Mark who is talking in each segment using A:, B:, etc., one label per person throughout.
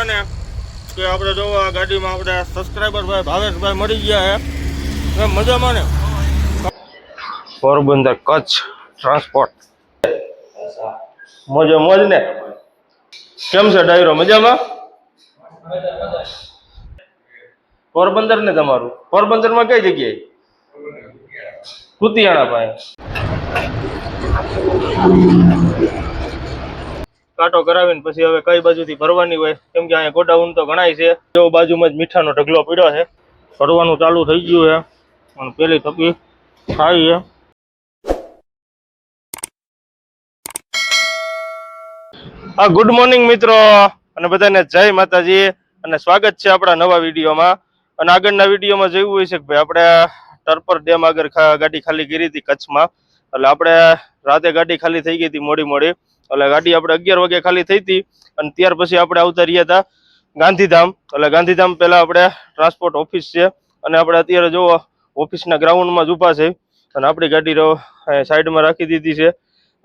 A: બધાને કે આપણે જો આ ગાડીમાં આપણે સબસ્ક્રાઈબર ભાઈ ભાવેશભાઈ મળી ગયા છે મજામાં ને? પોરબંદર કચ્છ ટ્રાન્સપોર્ટ મોજે મોજ ને. કેમ છે ડાયરો? મજામાં? પોરબંદર ને તમારું. પોરબંદરમાં કઈ જગ્યાએ? કુતિયાણા પાસે કાંટો કરાવીને પછી હવે કઈ બાજુથી ભરવાની હોય? કેમ કે અહીંયા ગોડાઉન તો ઘણાય છે. જો બાજુમાં જ મીઠાનો ઢગલો પડ્યો છે. ભરવાનું ચાલુ થઈ ગયું છે. અને પેલી થકી ખાઈ છે. હા ગુડ મોર્નિંગ મિત્રો. અને બધાને જય માતાજી. અને સ્વાગત છે આપણા નવા વિડીયોમાં. અને આગળના વિડીયોમાં જોયું હોય છે કે ભાઈ આપણે ટર્પર ડેમ આગળ ગાડી ખાલી કરી હતી કચ્છમાં. એટલે આપણે રાતે ગાડી ખાલી થઈ ગઈ હતી મોડી મોડી. એટલે ગાડી આપણે અગિયાર વાગે ખાલી થઈ હતી અને ત્યાર પછી આપણે આવતા રહ્યા હતા ગાંધીધામ. એટલે ગાંધીધામ પહેલાં આપણે ટ્રાન્સપોર્ટ ઓફિસ છે અને આપણે અત્યારે જો ઓફિસના ગ્રાઉન્ડમાં જ ઊભા છે અને આપણી ગાડી સાઈડમાં રાખી દીધી છે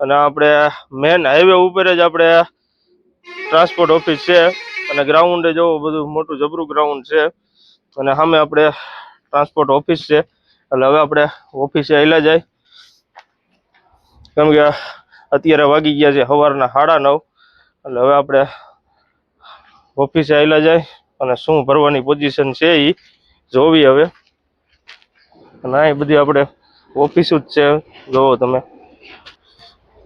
A: અને આપણે મેન હાઈવે ઉપર જ આપણે ટ્રાન્સપોર્ટ ઓફિસ છે અને ગ્રાઉન્ડ જો બધું મોટું જબરું ગ્રાઉન્ડ છે અને સામે આપણે ટ્રાન્સપોર્ટ ઓફિસ છે. એટલે હવે આપણે ઓફિસે આવેલા જાય. કેમ કે અત્યારે વાગી ગયા છે સવારના સાડા નવ. એટલે હવે આપણે ઓફિસે આવેલા જાય અને શું ભરવાની પોઝિશન છે એ જોવી હવે. અને આ બધી આપણે ઓફિસ જ છે. જોવો તમે.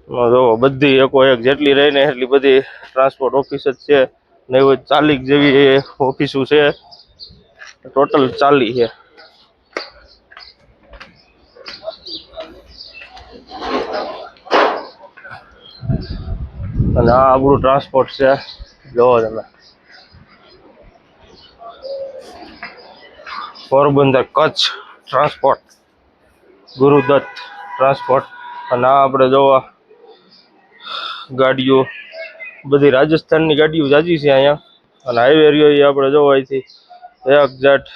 A: જોવો બધી એકો એક જેટલી રહીને એટલી બધી ટ્રાન્સપોર્ટ ઓફિસ જ છે. ને ચાલીક જેવી ઓફિસો છે. ટોટલ ચાલી છે. અને આ આપણું ટ્રાન્સપોર્ટ છે. જોવો તમે. પોરબંદર કચ્છ ટ્રાન્સપોર્ટ ગુરુદત્ત ટ્રાન્સપોર્ટ અને આ આપણે જોવા, ગાડીઓ. બધી રાજસ્થાનની ગાડીઓ જાજી છે અહીંયા. અને હાઈવે રહ્યો એ આપણે જોવા અહીંથી. એક જાટ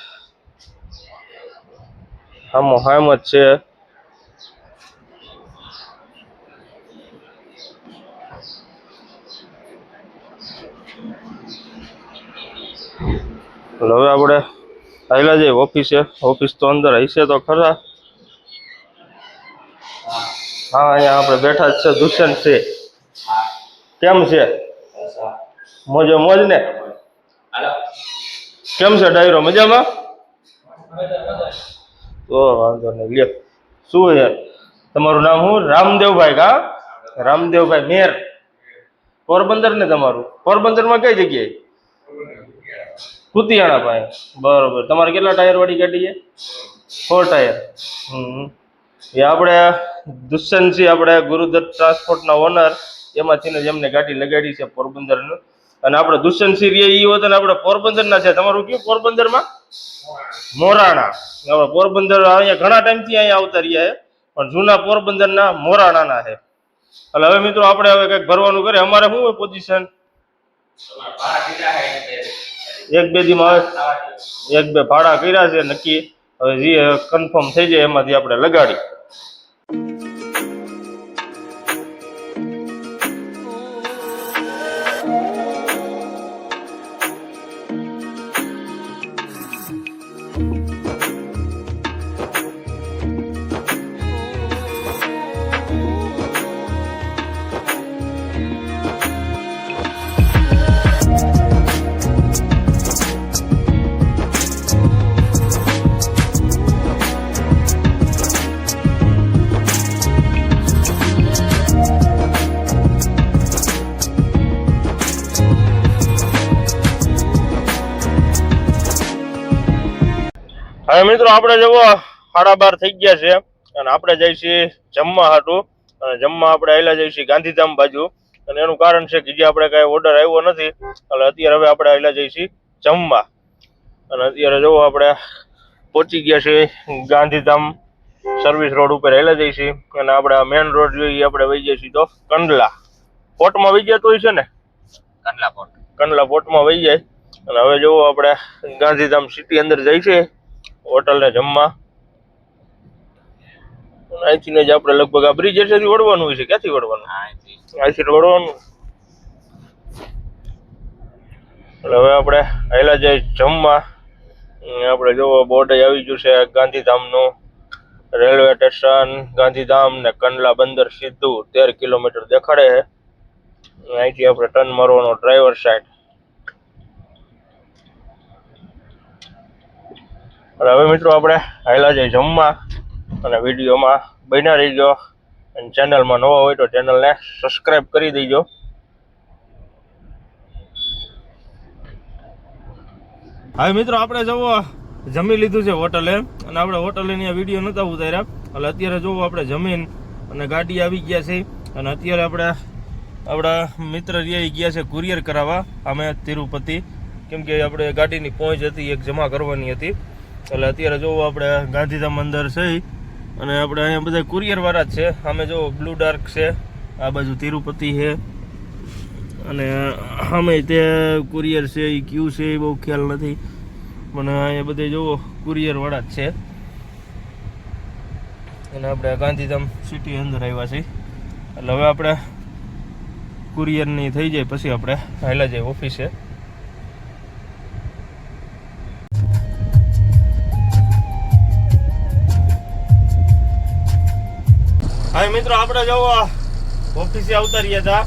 A: આમાં હામ જ છે. એટલે હવે આપણે આવેલા જઈએ ઓફિસે ઓફિસ તો અંદર હશે તો ખરા. હા, અહીંયા આપણે બેઠા જ છે. દુષ્યંત છે. કેમ છે? મોજે મોજ ને? કેમ છે ડાયરો? મજામાં? તો વાંધો નહીં. લ્યો શું છે? તમારું નામ હું રામદેવભાઈ કા? રામદેવભાઈ મેર. પોરબંદર ને તમારું. પોરબંદરમાં કઈ જગ્યાએ? કુતિયાણા પાસે બરોબર. તમારે કેટલા ટાયર વાળી ગાડી છે? Four tyre. હમ એ આપણે દુષ્યંતસિંહ આપણે ગુરુદત્ત ટ્રાન્સપોર્ટના ઓનર એમાંથી જ એમને ગાડી લગાડી છે પોરબંદરનું અને આપણે દુષ્યંતસિંહ રે એ હોત ને આપણે પોરબંદરના છે. તમારું કયું પોરબંદરમાં મોરાણા. આપણે પોરબંદર અહીંયા ઘણા ટાઈમથી અહીંયા આવતા રહ્યા છે, પણ જૂના પોરબંદરના મોરાણાના છે. એટલે હવે મિત્રો, આપણે હવે કંઈક ભરવાનું કરે અમારે શું હોય પોઝિશન એક બે દીમાં એક બે ભાડા કર્યા છે, નક્કી. હવે જે કન્ફર્મ થઈ જાય એમાંથી આપણે લગાડી. હવે મિત્રો આપણે જવો સાડા બાર થઈ ગયા છે. અને આપણે છીએ જમવા હાટું. અને જમવા આપણે આવેલા છીએ ગાંધીધામ બાજુ. અને એનું કારણ છે કે જે આપણે કાંઈ ઓર્ડર આવ્યો નથી. એટલે અત્યારે હવે આપણે આવેલા છીએ જમવા. અને અત્યારે જવો આપણે પહોંચી ગયા છે ગાંધીધામ સર્વિસ રોડ ઉપર આવેલા છીએ. અને આપણે મેઇન મેન રોડ જોઈએ આપણે વહી જઈએ છીએ તો કંડલા. પોર્ટમાં વહી જતો હોય છે ને?
B: કંડલા પોર્ટ
A: કંડલા પોર્ટમાં વહી જાય. અને હવે જોવો આપણે ગાંધીધામ સિટી અંદર જઈશું હોટલને જમવા. અહીંથી જ આપણે લગભગ આ બ્રિજ હેઠળથી વળવાનું હોય છે. ક્યાંથી વળવાનું?
B: અહીંથી
A: વળવાનું. એટલે હવે આપણે આયલા જઈ જમવા. આપણે જોવો બોર્ડ આવી ગયું છે ગાંધીધામનું રેલવે સ્ટેશન. ગાંધીધામ ને કંડલા બંદર સીધું તેર કિલોમીટર દેખાડે છે. અહીંથી આપણે ટર્ન મારવાનો ડ્રાઈવર સાઈડ અને હવે મિત્રો આપણે આયલા જઈ જમવા અને વિડીયોમાં બન્યા રહીજો. અને ચેનલમાં નવા હોય તો ચેનલને સબસ્ક્રાઈબ કરી દેજો. હવે મિત્રો આપણે જવો જમી લીધું છે હોટલે. અને આપણે હોટલે વીડિયો નતા ઉતાર્યા. એટલે અત્યારે જોવો આપણે જમીન અને ગાડી આવી ગયા છે. અને અત્યારે આપણે આપણા મિત્ર રિયા ગયા છે કુરિયર કરાવવા. અમે તિરુપતિ. કેમ કે આપણે ગાડીની પહોંચ હતી, એક જમા કરવાની હતી. એટલે અત્યારે જોવો આપણે ગાંધીધામ અંદર છે અને આપણે અહીંયા બધા કુરિયર વાળા જ છે. સામે જો બ્લુ ડાર્ક છે. આ બાજુ તિરુપતિ છે. અને સામે તે કુરિયર છે એ ક્યુ છે એ બહુ ખ્યાલ નથી. પણ અહીંયા બધે જુઓ કુરિયર વાળા જ છે. અને આપણે ગાંધીધામ સિટી અંદર આવ્યા છીએ. એટલે હવે આપણે કુરિયરની થઈ જાય, પછી આપણે હાલ્યા જઈએ ઓફિસે. હા મિત્રો, આપણે જો ઓફિસે આવતા રહ્યા હતા.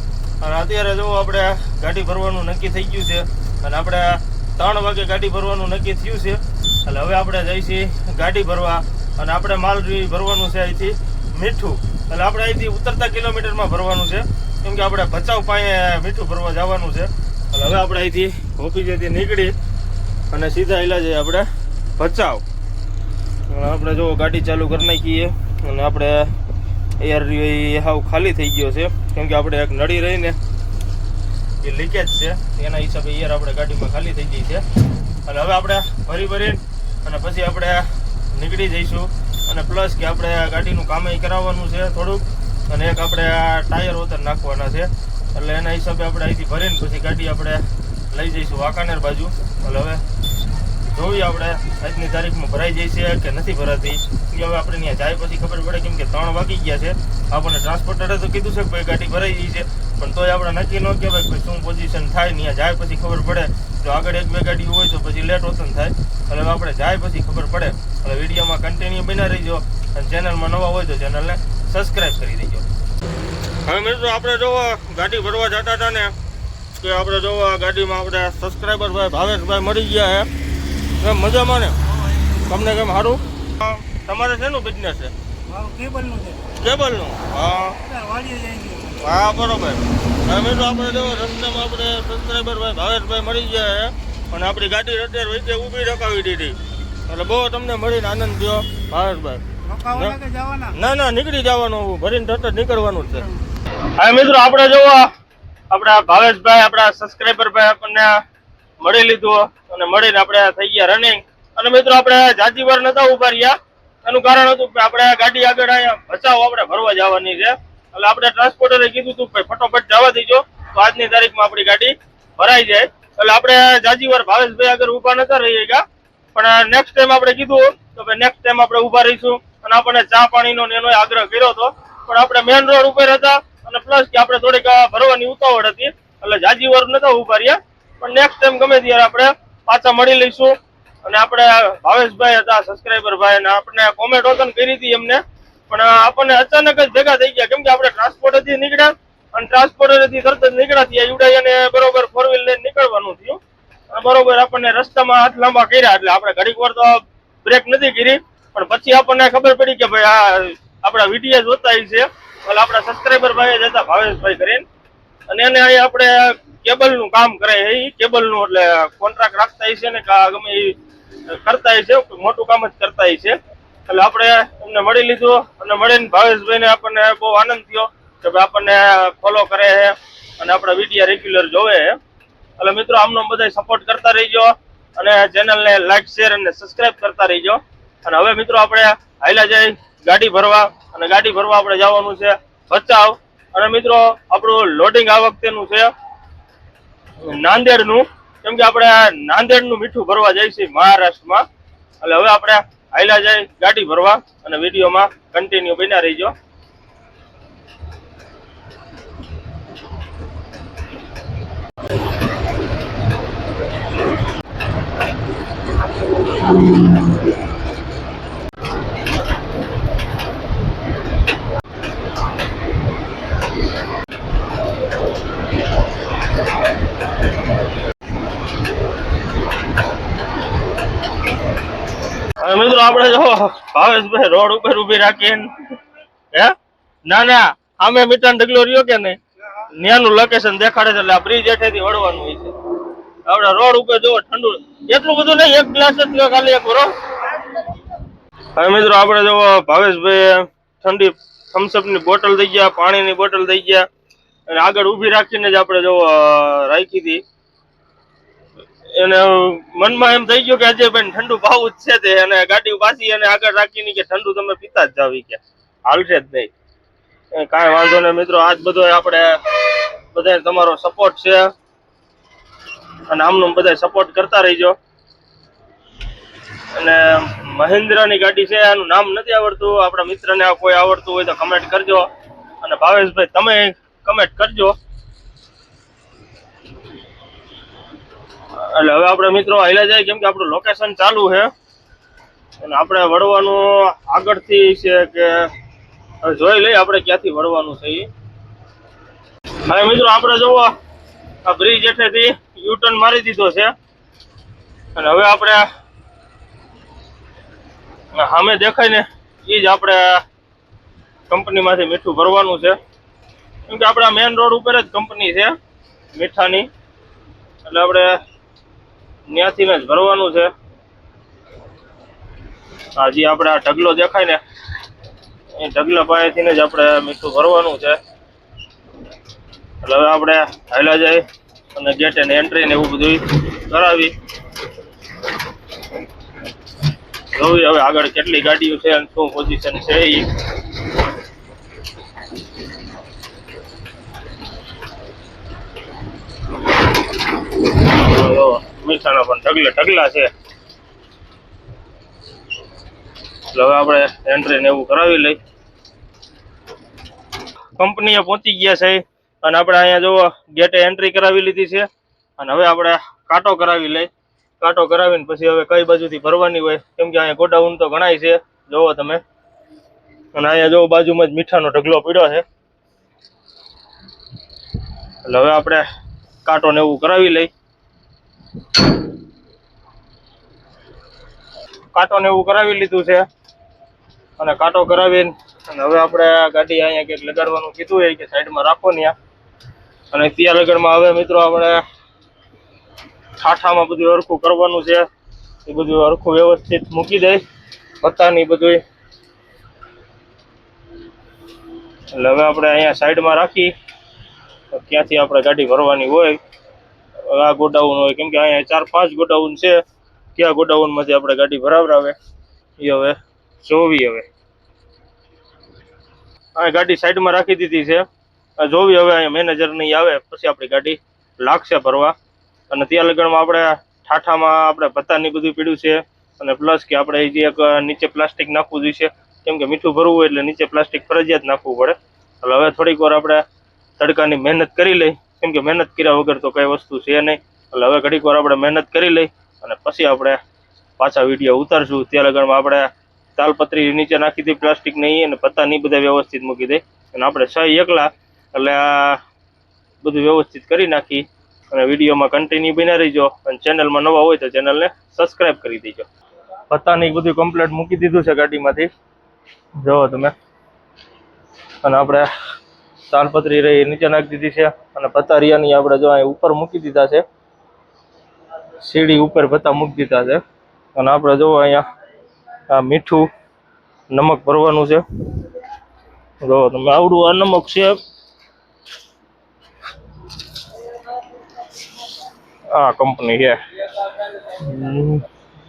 A: અને અત્યારે જો આપણે ગાડી ભરવાનું નક્કી થઈ ગયું છે. અને આપણે ત્રણ વાગે ગાડી ભરવાનું નક્કી થયું છે. એટલે હવે આપણે જઈશી ગાડી ભરવા. અને આપણે માલ ભરવાનું છે અહીંથી મીઠું. એટલે આપણે અહીંથી ઉતરતા કિલોમીટરમાં ભરવાનું છે. કેમ કે આપણે ભચાઉ પાસે મીઠું ભરવા જવાનું છે. એટલે હવે આપણે અહીંથી ઓફિસેથી નીકળી અને સીધા એલા જઈએ આપણે ભચાઉ. આપણે જો ગાડી ચાલુ કરી નાખીએ. અને આપણે એર હાવ ખાલી થઈ ગયો છે. કેમ કે આપણે એક નળી રહીને એ લીકેજ છે. એના હિસાબે એર આપણે ગાડીમાં ખાલી થઈ ગઈ છે. અને હવે આપણે ભરી ભરી અને પછી આપણે નીકળી જઈશું. અને પ્લસ કે આપણે ગાડીનું કામ કરાવવાનું છે થોડુંક. અને એક આપણે આ ટાયર ઉતર નાખવાના છે. એટલે એના હિસાબે આપણે અહીંથી ભરીને પછી ગાડી આપણે લઈ જઈશું વાંકાનેર બાજુ. એટલે હવે જોઈએ આપણે. આજની તારીખમાં ભરાઈ જાય છે કે નથી ભરાતી? એ હવે આપણે ત્યાં જાય પછી ખબર પડે કેમ કે ત્રણ વાગી ગયા છે. આપણને ટ્રાન્સપોર્ટરે તો કીધું છે કે ભાઈ ગાડી ભરાઈ ગઈ છે. પણ તોય આપણે નક્કી ન કહેવાય ભાઈ શું પોઝિશન થાય ત્યાં જાય પછી ખબર પડે. જો આગળ એક બે ગાડી હોય તો પછી લેટ ઓતન થાય. એટલે હવે આપણે જાય પછી ખબર પડે. એટલે વિડીયોમાં કન્ટિન્યુ બના રહીજો. અને ચેનલમાં નવા હોય તો ચેનલને સબસ્ક્રાઈબ કરી દેજો. હવે મિત્રો આપણે જોવો ગાડી ભરવા જતા હતા ને કે આપણે જોવો ગાડીમાં આપણે સબસ્ક્રાઈબર ભાઈ ભાવેશભાઈ મળી ગયા છે. કેમ મજામાં ને? તમને કેમ સારું? તમારે શેનું બિઝનેસ છે?
B: કેબલનું છે.
A: કેબલનું? હા. હા બરોબર. હવે તો આપણે જો રસ્તામાં આપણે સબસ્ક્રાઈબર ભાઈ ભાવેશભાઈ મળી ગયા છે. અને આપણી ગાડી અત્યારે વચ્ચે ઊભી રખાવી દીધી. એટલે બહુ તમને મળીને આનંદ થયો ભાવેશભાઈ. ના. ના નીકળી જવાનું ભરીને તરત જ નીકળવાનું છે. હા મિત્રો આપણે જોવા. આપણા ભાવેશભાઈ આપણા સબસ્ક્રાઈબર ભાઈ આપણને મળી લીધું અને મળીને આપણે થઈ ગયા રનિંગ અને મિત્રો આપણે જાજીવાર નતા ઊભા રહ્યા. એનું કારણ હતું કે આપણે ગાડી આગળ અહીંયા બચાવ આપણે ભરવા જવાની છે. એટલે આપણે ટ્રાન્સપોર્ટરે કીધું હતું કે ફટોફટ જવા દીજો. તો આજની તારીખમાં આપણી ગાડી ભરાઈ જાય. એટલે આપણે જાજીવર ભાવેશભાઈ આગળ ઊભા નતા રહી ગયા. પણ નેક્સ્ટ ટાઈમ આપણે કીધું તો નેક્સ્ટ ટાઈમ આપણે ઊભા રહીશું. અને આપણને ચા પાણીનો એનો આગ્રહ કર્યો હતો. પણ આપણે મેઇન રોડ ઉપર હતા. અને પ્લસ કે આપણે થોડીક ભરવાની ઉતાવળ હતી. એટલે જાજી વાર નતા ઊભા રહ્યા. પણ નેક્સ્ટ ટાઈમ ગમે ત્યારે આપણે પાછા મળી લઈશું. અને આપણે ભાવેશભાઈ હતા સબસ્ક્રાઈબર ભાઈ, અને આપણે કોમેન્ટ ઓતન કરી હતી એમને. પણ આપણને અચાનક જ ભેગા થઈ ગયા. કેમ કે આપણે ટ્રાન્સપોર્ટથી નીકળ્યા અને ટ્રાન્સપોર્ટરથી તરત જ નીકળ્યા ત્યાં યુડાઈ અને બરોબર ફોર વ્હીલ લઈને નીકળવાનું થયું. બરોબર આપણને રસ્તામાં હાથ લાંબા કર્યા. એટલે આપણે ઘડીક વાર તો બ્રેક નથી કરી. પણ પછી આપણને ખબર પડી કે ભાઈ આ આપણા વીડિયો જોતા છે. એટલે આપણા સબસ્ક્રાઈબર ભાઈ જ હતા, ભાવેશભાઈ કરીને. અને એને અહીં આપણે કેબલનું કામ કરે એ એ કેબલનું એટલે કોન્ટ્રાક્ટ રાખતા છે ને ગમે એ કરતા છે મોટું કામ જ કરતા છે એટલે આપણે એમને મળી લીધું અને મળીને ભાવેશભાઈને આપણને બહુ આનંદ થયો કે ભાઈ આપણને ફોલો કરે છે અને આપણા વિડીયા રેગ્યુલર જોવે છે. એટલે મિત્રો, આમનો બધા સપોર્ટ કરતા રહીજો અને ચેનલને લાઈક શેર અને સબસ્ક્રાઇબ કરતા રહીજો. અને હવે મિત્રો, આપણે હાઈલા જઈ ગાડી ભરવા અને ગાડી ભરવા આપણે જવાનું છે બચાવ અને મિત્રો, આપણું લોડિંગ આ વખતેનું છે નાંદેડનું કેમ કે આપણે નાંદેડનું મીઠું ભરવા જઈશું મહારાષ્ટ્રમાં એટલે હવે આપણે આયલા જાય ગાડી ભરવા અને વિડીયોમાં કન્ટિન્યુ બન્યા રહીજો Thank you. રોડ ઉપર ઊભી રાખીને. હે? ના ના અમે મીઠાનો ઢગલો રહ્યો કે નહીં? ન્યાનું લોકેશન દેખાડે છે, એટલે આ બ્રિજ હેઠેથી વળવાનું હોય છે. આપણે રોડ ઉપર જોવો ઠંડુ. એટલું બધું નહીં, એક ગ્લાસ જ ખાલી એક બરો હવે મિત્રો આપણે જો ભાવેશભાઈ ઠંડી થમ્સઅપની બોટલ થઈ ગયા, પાણીની બોટલ થઈ ગયા. અને આગળ ઊભી રાખીને જ આપણે જો રાખી હતી. એને મનમાં એમ થઈ ગયું કે અજયભાઈ ઠંડુ ભાવું જ છે તે, અને ગાડી પાછી અને આગળ રાખીને કે ઠંડુ તમે પીતા જ જાવ કે. હાલશે જ નહીં. કાંઈ વાંધો નહીં મિત્રો, આજ બધો આપણે બધા તમારો સપોર્ટ છે. અને આમનું બધા સપોર્ટ કરતા રહીજો. અને મહિન્દ્રાની ગાડી છે, આનું નામ નથી આવડતું. આપણા મિત્રને કોઈ આવડતું હોય તો કમેન્ટ કરજો. અને ભાવેશભાઈ, તમે કમેન્ટ કરજો. એટલે હવે આપણે મિત્રો હાલ્યા જાય, કેમ કે આપણું લોકેશન ચાલુ છે. અને આપણે વળવાનું આગળથી છે કે જોઈ લઈએ આપણે ક્યાંથી વળવાનું છે એ હવે મિત્રો આપણે જોવો, આ બ્રિજ એટલેથી યુટર્ન મારી દીધો છે. અને હવે આપણે સામે દેખાય ને એ જ આપણે કંપનીમાંથી મીઠું ભરવાનું છે. કેમ કે આપણા મેઇન રોડ ઉપર જ કંપની છે, મીઠાની. એટલે આપણે ત્યાંથી જ ભરવાનું છે. હા જે આપણે આ ઢગલો દેખાય ને, એ ઢગલા પાસેથી જ આપણે મીઠું ભરવાનું છે. એટલે હવે આપણે હાલા જાય અને ગેટ અને એન્ટ્રી ને એવું બધું કરાવી. જોવી હવે આગળ કેટલી ગાડીઓ છે અને શું પોઝિશન છે એ મીઠાના પણ ઢગલે ઢગલા છે. એટલે હવે આપણે એન્ટ્રી ને એવું કરાવી લઈ. કંપનીએ પહોંચી ગયા છે અને આપણે અહીંયા જો ગેટે એન્ટ્રી કરાવી લીધી છે. અને હવે આપણે કાંટો કરાવી લઈ. કાંટો કરાવીને પછી હવે કઈ બાજુથી ભરવાની હોય, કેમ કે અહીંયા ગોડાઉન તો ઘણાય છે. જોવો તમે. અને અહીંયા જો બાજુમાં જ મીઠાનો ઢગલો પીડ્યો છે. એટલે હવે આપણે કાંટો ને એવું કરાવી લઈ. કાંટો ને એવું કરાવી લીધું છે. અને કાંટો કરાવીને અને હવે આપણે ગાડી અહીંયા કંઈક લગાડવાનું કીધું હોય કે સાઈડમાં રાખો ત્યાં. અને ત્યાં લગડમાં હવે મિત્રો આપણે ઠાઠામાં બધું હરખું કરવાનું છે. એ બધું હરખું વ્યવસ્થિત મૂકી દઈ પત્તાની બધું એટલે હવે આપણે અહીંયા સાઈડમાં રાખી. તો ત્યાંથી આપણે ગાડી ભરવાની હોય આ ગોડાઉન હોય. કેમ કે અહીંયા ચાર, પાંચ ગોડાઉન છે. કયા ગોડાઉનમાંથી આપણે ગાડી ભરાવરાવે? એ હવે જોવી હવે. આ ગાડી સાઈડમાં રાખી દીધી છે. જોવી હવે અહીંયા મેનેજર નહીં આવે, પછી આપણી ગાડી લાગશે ભરવા. અને ત્યાં લગનમાં આપણે ઠાઠામાં આપણે પત્તાની બધું પીડ્યું છે. અને પ્લસ કે આપણે જે એક નીચે પ્લાસ્ટિક નાખવું જોઈએ કેમ કે મીઠું ભરવું હોય એટલે નીચે પ્લાસ્ટિક ફરજિયાત નાખવું પડે. એટલે હવે થોડીક વાર આપણે તડકાની મહેનત કરી લઈ. કેમ કે મહેનત કર્યા વગર તો કઈ વસ્તુ છે નહીં. એટલે હવે ઘડીક વાર આપણે મહેનત કરી લઈ અને પછી આપણે પાછા વીડિયો ઉતારશું. ત્યાં લગનમાં આપણે તાલપત્રી નીચે નાખી દઈ પ્લાસ્ટિક નહીં અને પત્તા નહીં બધા વ્યવસ્થિત મૂકી દઈ. અને આપણે છ એકલા, એટલે આ બધું વ્યવસ્થિત કરી નાખી અને વિડીયોમાં કન્ટિન્યુ બન્યા રહીજો. અને ચેનલમાં નવા હોય તો ચેનલને સબસ્ક્રાઇબ કરી દેજો. પત્તાની બધું કમ્પ્લેટ મૂકી દીધું છે ગાડીમાંથી. જુઓ તમે. અને આપણે તાલપત્રી રહી, નીચે નાખી દીધી છે અને પત્તા રિયાની આપણે જો અહીં ઉપર મૂકી દીધા છે, સીડી ઉપર પત્તા મૂકી દીધા છે. અને આપણે જો અહીંયા આ મીઠું નમક ભરવાનું છે. જો તમે આવડું આ નમક છે. આ કંપની છે.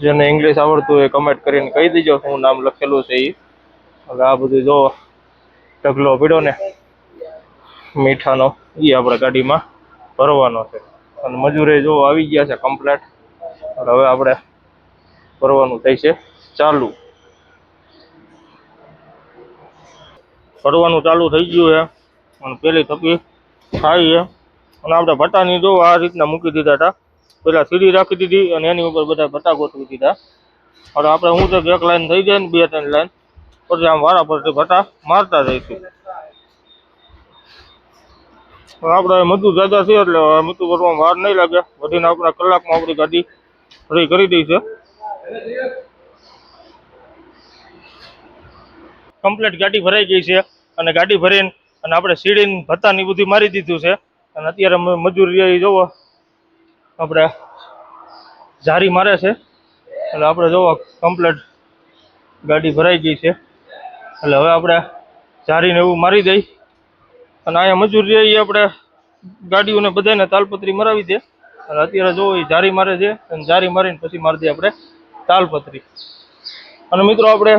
A: જેને ઇંગ્લિશ આવડતું હોય કમેન્ટ કરીને કહી દેજો. શું નામ લખેલું છે એ હવે આ બધું જો ઢગલો પીડો ને મીઠાનો એ આપણે ગાડીમાં ભરવાનો છે. અને મજૂરે જો આવી ગયા છે કમ્પ્લેટ હવે આપણે ભરવાનું થઈ છે ચાલુ. ભરવાનું ચાલુ થઈ ગયું છે. અને પેલી થપી થાય છે. અને આપણે ભટ્ટાની જો આ રીતના મૂકી દીધા હતા. પેલા સીડી રાખી દીધી અને એની ઉપર બધા ભટ્ટા ગોઠવી દીધા. હવે આપણે હું તો એક લાઈન થઈ જાય ને બે ત્રણ લાઈન પછી આમ વારા પરથી ભટ્ટા મારતા જઈશું. આપણે મધુ જાદા છે એટલે મધુ ભરવામાં વાર નહીં લાગે. વધીને આપણે કલાકમાં આપણી ગાડી ફ્રી કરી દઈ છે. કમ્પ્લીટ ગાડી ભરાઈ ગઈ છે અને ગાડી ભરીને અને આપણે સીડીને ભત્તાની બધી મારી દીધું છે. અને અત્યારે મજૂરી જોવો. આપણે જારી મારે છે. એટલે આપણે જોવો કમ્પ્લેટ ગાડી ભરાઈ ગઈ છે. એટલે હવે આપણે જારીને એવું મારી દઈ. અને અહીંયા મજૂરી એ આપણે ગાડીઓને બધાને તાલપત્રી મરાવી દે. અને અત્યારે જોવો એ જારી મારે છે અને જારી મારીને પછી મારી દે આપણે તાલપત્રી. અને મિત્રો આપણે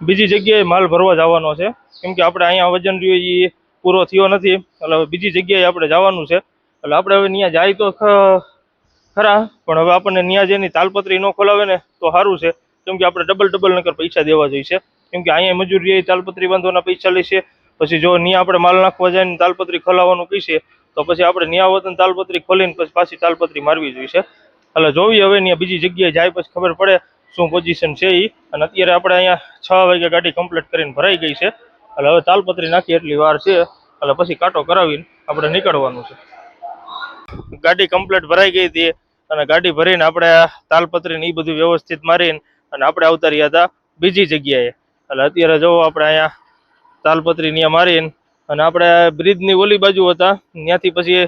A: બીજી જગ્યાએ માલ ભરવા જવાનો છે. કેમ કે આપણે અહીંયા વજન રહ્યો એ પૂરો થયો નથી. એટલે બીજી જગ્યાએ આપણે જવાનું છે. એટલે આપણે હવે ત્યાં જાય તો ખરા, પણ હવે આપણને ત્યાં જઈને તાલપત્રી ન ખોલાવે ને તો સારું છે. કેમ કે આપણે ડબલ ડબલ નકર પૈસા દેવા જોઈએ છે કેમ કે અહીંયા મજૂરી તાલપત્રી બાંધવાના પૈસા લેશે. પછી જો ત્યાં આપણે માલ નાખવા જાય તાલપત્રી ખોલાવવાનું કહીશે, તો પછી આપણે ત્યાં વતન તાલપત્રી ખોલીને પછી પાછી તાલપત્રી મારવી જોઈશે. એટલે જોવી હવે ત્યાં બીજી જગ્યાએ જાય પછી ખબર પડે શું પોઝિશન છે એ અને અત્યારે આપણે અહીંયા છ વાગે ગાડી કમ્પ્લીટ કરીને ભરાઈ ગઈ છે. એટલે હવે તાલપત્રી નાખી એટલી વાર છે. એટલે પછી કાંટો કરાવીને આપણે નીકળવાનું છે. ગાડી કમ્પ્લીટ ભરાઈ ગઈ હતી અને ગાડી ભરીને આપણે તાલપત્રી ને એ બધું વ્યવસ્થિત મારીને અને આપણે આવતા હતા બીજી જગ્યાએ. એટલે અત્યારે જો આપણે અહીંયા તાલપત્રી ત્યાં મારીને અને આપણે બ્રિજની ઓલી બાજુ હતા, ત્યાંથી પછી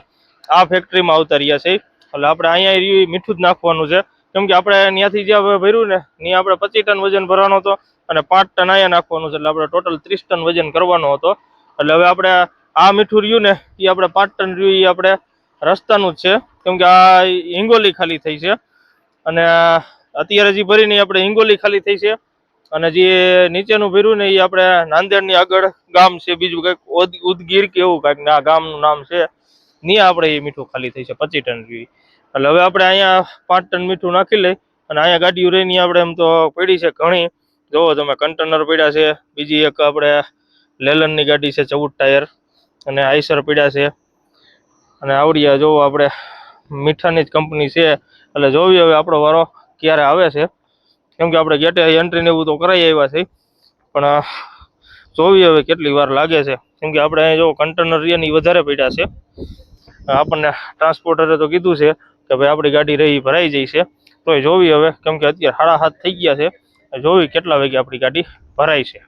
A: આ ફેક્ટરીમાં આવતા રહ્યા છે. એટલે આપણે અહીંયા રહ્યું મીઠું જ નાખવાનું છે. કેમ કે આપણે ત્યાંથી જ્યાં ભર્યું ને, ત્યાં આપણે પચીસ ટન વજન ભરવાનો હતો અને પાંચ ટન અહીંયા નાખવાનું છે. એટલે આપણે ટોટલ ત્રીસ ટન વજન કરવાનો હતો. એટલે હવે આપણે આ મીઠું રહ્યું ને એ આપણે પાંચ ટન રહ્યું એ આપણે રસ્તાનું જ છે. કેમ કે આ હિંગોલી ખાલી થઈ છે. અને અત્યારે જે ભરીને આપણે હિંગોલી ખાલી થઈ છે. અને જે નીચેનું ભર્યું ને એ આપણે નાંદેડની આગળ ગામ છે, બીજું કંઈક ઉદ- ઉદગીર કે એવું કંઈક આ ગામનું નામ છે નહીં આપણે એ મીઠું ખાલી થઈ છે પચીસ ટન જેવી. એટલે હવે આપણે અહીંયા પાંચ ટન મીઠું નાખી લઈ અને અહીંયા ગાડીઓ રહીને આપણે એમ તો પડી છે ઘણી. જોવો તમે કન્ટેનર પડ્યા છે, બીજી એક આપણે લેલનની ગાડી છે, ચૌદ ટાયર અને આઈસર પડ્યા છે. અને આવડિયા જોવો આપણે મીઠાની જ કંપની છે, એટલે જોવી હવે આપણો વારો ક્યારે આવે છે. કેમ કે આપણે ગેટે એન્ટ્રી ને એવું તો કરાવી આવ્યા છે. પણ જોવી હવે કેટલી વાર લાગે છે. કેમ કે આપણે અહીંયા જો કન્ટેનર એની વધારે પડ્યા છે. આપણને ટ્રાન્સપોર્ટરે તો કીધું છે કે ભાઈ આપણી ગાડી રહી ભરાઈ જઈ છે. તોય જોવી હવે, કેમ કે અત્યારે સાડા હાથ થઈ ગયા છે. જોવી કેટલા વાગે આપણી ગાડી ભરાય છે.